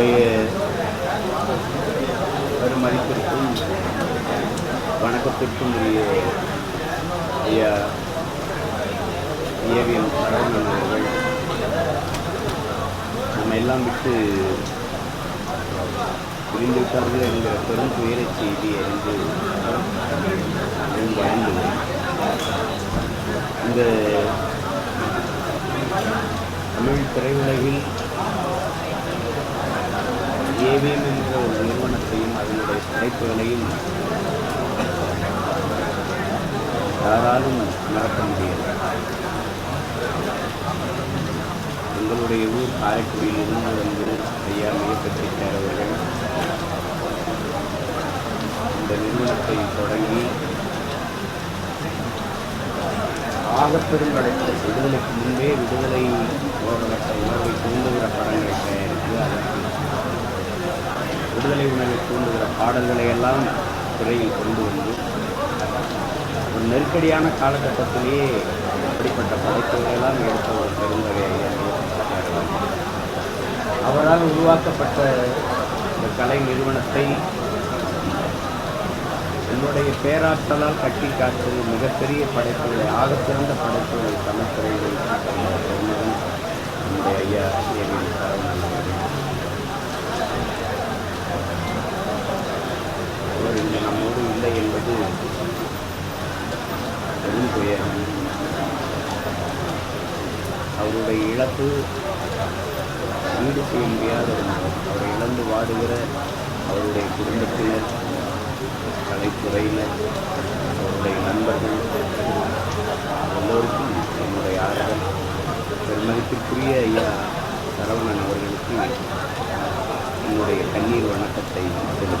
என்னுடைய பெருமதிப்பிற்கும் வணக்கத்திற்கும் உரிய ஐயா ஏவிஎம் சரவணன் அவர்கள் நம்ம எல்லாம் விட்டு பிரிந்துவிட்டார்கள் என்கிற பெரும் துயர செய்தி அறிந்து மிகவும் இந்த தமிழ் திரையுலகில் ஏவிஎம் என்ற ஒரு நிறுவனத்தையும் அதனுடைய படைப்புகளையும் யாராலும் நடத்த முடியாது எங்களுடைய ஊர் காரைக்குடியில் இருந்து வந்து ஐயா மிகப்பெற்றார் அவர்கள் இந்த நிறுவனத்தை தொடங்கி ஆகப்பெரும் படைப்பு விடுதலைக்கு முன்பே விடுதலை போராட்ட உணர்வை தூண்டுகிற படங்களை தயாரித்து அதற்கு விடுதலை உணர்வை தூண்டுகிற பாடல்களை எல்லாம் திரையில் கொண்டு வந்து ஒரு நெருக்கடியான காலகட்டத்திலேயே அப்படிப்பட்ட படைப்புகளை எல்லாம் எடுத்த ஒரு பெருந்தகை அவரால் உருவாக்கப்பட்ட இந்த கலை நிறுவனத்தை என்னுடைய பேராற்றலால் கட்டி காட்டுவது மிகப்பெரிய படைப்புகளை ஆகச்சிறந்த படைப்புகளை தமிழ்துறையில் பெருமகன் நம்முடைய ஐயா ஏவிஎம் சரவணன் அவர்கள். அவர் இன்று நம்மோடு இல்லை என்பது பெரும் துயரம் அவருடைய இழப்பு ஈடு செய்ய முடியாத அவரை இழந்து வாடுகிற அவருடைய குடும்பத்தினர் கலைத்துறையினர் அவருடைய நண்பர்கள் எல்லோருக்கும் என்னுடைய ஆறுதல். பெருமதிப்பிற்குரிய ஐயா சரவணன் அவர்களுக்கு என்னுடைய கண்ணீர் வணக்கத்தை செலுத்துகிறேன்